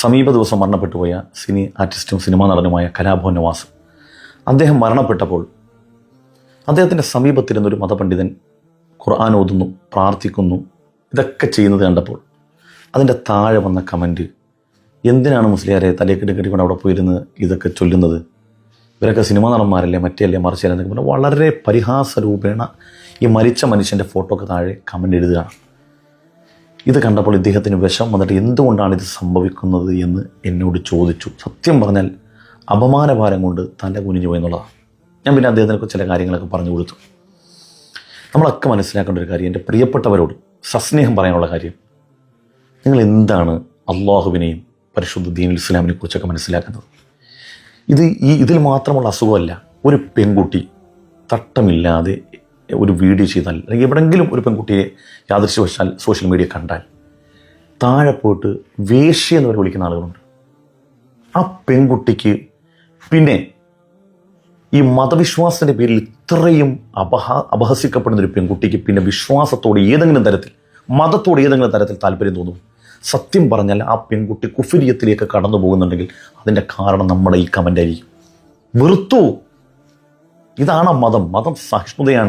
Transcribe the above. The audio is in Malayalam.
സമീപ ദിവസം മരണപ്പെട്ടു പോയ സിനി ആർട്ടിസ്റ്റും സിനിമാ നടനുമായ കലാഭവൻ നവാസ് അദ്ദേഹം മരണപ്പെട്ടപ്പോൾ അദ്ദേഹത്തിന്റെ സമീപത്തിരുന്നൊരു മതപണ്ഡിതൻ ഖുർആൻ ഓതുന്നു പ്രാർത്ഥിക്കുന്നു ഇതൊക്കെ ചെയ്യുന്നത് കണ്ടപ്പോൾ അതിന്റെ താഴെ വന്ന കമന്റ് എന്തിനാണ് മുസ്ലിയാരെ തലയൊക്കെ കെട്ടിക്കൊണ്ട് അവിടെ പോയിരുന്ന് ഇതൊക്കെ ചൊല്ലുന്നത് ഇവരൊക്കെ സിനിമാ നടന്മാരല്ലേ മറ്റേ മറിച്ചല്ലേ എന്നൊക്കെ പറഞ്ഞാൽ വളരെ പരിഹാസ രൂപേണ ഈ മരിച്ച മനുഷ്യന്റെ ഫോട്ടോ ഒക്കെ താഴെ കമന്റ് എഴുതുകയാണ്. ഇത് കണ്ടപ്പോൾ ഇദ്ദേഹത്തിന് വിഷം വന്നിട്ട് എന്തുകൊണ്ടാണ് ഇത് സംഭവിക്കുന്നത് എന്ന് എന്നോട് ചോദിച്ചു. സത്യം പറഞ്ഞാൽ അപമാനഭാരം കൊണ്ട് തല കുനിഞ്ഞു പോയി എന്നുള്ളതാണ് ഞാൻ പിന്നെ അദ്ദേഹത്തിനൊക്കെ ചില കാര്യങ്ങളൊക്കെ പറഞ്ഞു കൊടുത്തു. നമ്മളൊക്കെ മനസ്സിലാക്കേണ്ട ഒരു കാര്യം എന്റെ പ്രിയപ്പെട്ടവരോട് സസ്നേഹം പറയാനുള്ള കാര്യം. നിങ്ങൾ എന്താണ് അള്ളാഹുവിനെയും പരിശുദ്ധ ദീൻ ഇസ്ലാമിനെ കുറിച്ചൊക്കെ മനസ്സിലാക്കുന്നത്? ഇത് ഈ ഇതിൽ മാത്രമുള്ള അസുഖമല്ല ഒരു പെൺകുട്ടി തട്ടമില്ലാതെ ഒരു വീഡിയോ ചെയ്താൽ അല്ലെങ്കിൽ എവിടെങ്കിലും ഒരു പെൺകുട്ടിയെ യാദൃശ്യവശാൽ സോഷ്യൽ മീഡിയ കണ്ടാൽ താഴെ പോയിട്ട് വേഷ്യ എന്ന് പറഞ്ഞ് വിളിക്കുന്ന ആളുകളുണ്ട്. ആ പെൺകുട്ടിക്ക് പിന്നെ ഈ മതവിശ്വാസത്തിന്റെ പേരിൽ ഇത്രയും അപഹ അപഹസിക്കപ്പെടുന്ന ഒരു പെൺകുട്ടിക്ക് പിന്നെ വിശ്വാസത്തോട് ഏതെങ്കിലും തരത്തിൽ മതത്തോട് ഏതെങ്കിലും തരത്തിൽ താല്പര്യം തോന്നും? സത്യം പറഞ്ഞാൽ ആ പെൺകുട്ടി കുഫിരിയത്തിലേക്ക് കടന്നു പോകുന്നുണ്ടെങ്കിൽ അതിന്റെ കാരണം നമ്മുടെ ഈ കമന്റ് ആയിരിക്കും. വെറുത്തു. ഇതാണ് മതം. മതം സഹിഷ്ണുതയാണ്.